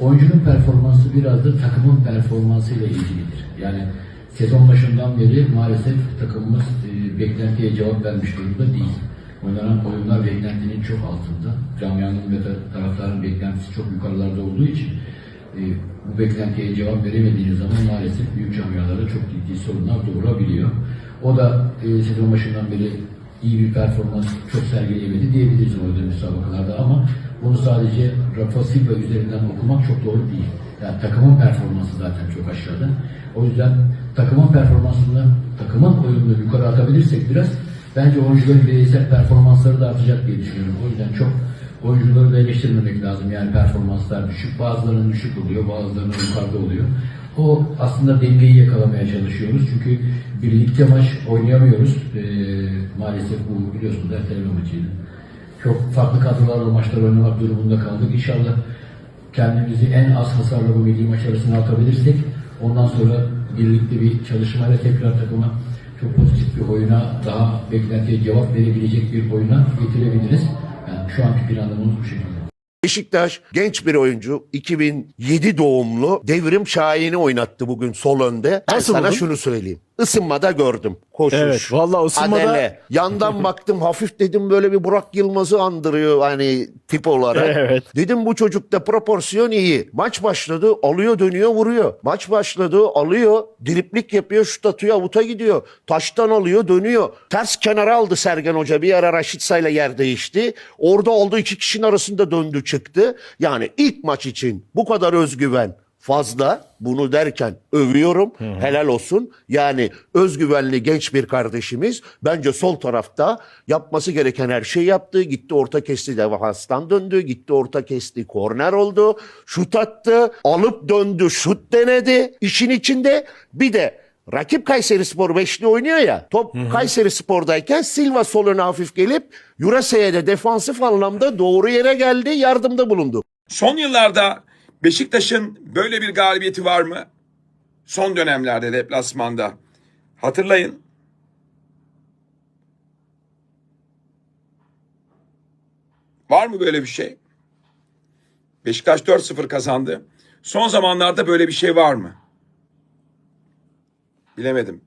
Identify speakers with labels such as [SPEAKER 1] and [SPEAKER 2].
[SPEAKER 1] Oyuncunun performansı biraz da takımın performansıyla ilgilidir. Yani sezon başından beri maalesef takımımız e, beklentiye cevap vermiş durumda değil. Oynanan oyunlar beklentinin çok altında. Camianın ve tar- taraftarın beklentisi çok yukarılarda olduğu için e, bu beklentiye cevap veremediğiniz zaman maalesef büyük camialarda çok ciddi sorunlar doğurabiliyor. O da e, sezon başından beri iyi bir performans çok sergileyemedi diyebiliriz oynadığı müsabakalarda ama bunu sadece Rafa Silva üzerinden okumak çok doğru değil. Yani takımın performansı zaten çok aşağıda. O yüzden takımın performansını, takımın oyununu yukarı atabilirsek biraz bence oyuncuların bireysel performansları da artacak diye düşünüyorum. O yüzden çok oyuncuları da eleştirmemek lazım. Yani performanslar düşük. Bazılarının düşük oluyor, bazılarının yukarıda oluyor. O aslında dengeyi yakalamaya çalışıyoruz. Çünkü birlikte maç oynayamıyoruz. Ee, maalesef bu biliyorsunuz erteleme maçıydı. Çok farklı kadrolarla maçlar oynamak durumunda kaldık. İnşallah kendimizi en az hasarla bu milli maç arasına atabilirsek ondan sonra birlikte bir çalışmayla tekrar takıma çok pozitif bir oyuna daha beklentiye cevap verebilecek bir oyuna getirebiliriz. Yani şu anki planlamamız bu şekilde.
[SPEAKER 2] Beşiktaş genç bir oyuncu 2007 doğumlu Devrim Şahin'i oynattı bugün sol önde. Ben
[SPEAKER 3] Nasıl
[SPEAKER 2] sana
[SPEAKER 3] buldun?
[SPEAKER 2] şunu söyleyeyim. Isınmada gördüm. Koşuş.
[SPEAKER 3] Evet, vallahi ısınmada-
[SPEAKER 2] Adele. Yandan baktım hafif dedim böyle bir Burak Yılmaz'ı andırıyor hani tip olarak.
[SPEAKER 3] Evet.
[SPEAKER 2] Dedim bu çocukta proporsiyon iyi. Maç başladı alıyor dönüyor vuruyor. Maç başladı alıyor driplik yapıyor şut atıyor avuta gidiyor. Taştan alıyor dönüyor. Ters kenara aldı Sergen Hoca bir ara Raşitsa ile yer değişti. Orada oldu iki kişinin arasında döndü çıktı. Yani ilk maç için bu kadar özgüven fazla bunu derken övüyorum helal olsun. Yani özgüvenli genç bir kardeşimiz bence sol tarafta yapması gereken her şeyi yaptı. Gitti orta kesti defanstan döndü. Gitti orta kesti korner oldu. Şut attı. Alıp döndü şut denedi. İşin içinde bir de Rakip Kayseri Spor beşli oynuyor ya. Top Kayseri Spor'dayken Silva soluna hafif gelip Yurase'ye de defansif anlamda doğru yere geldi. Yardımda bulundu.
[SPEAKER 4] Son yıllarda Beşiktaş'ın böyle bir galibiyeti var mı? Son dönemlerde deplasmanda. Hatırlayın. Var mı böyle bir şey? Beşiktaş 4-0 kazandı. Son zamanlarda böyle bir şey var mı? Bilemedim.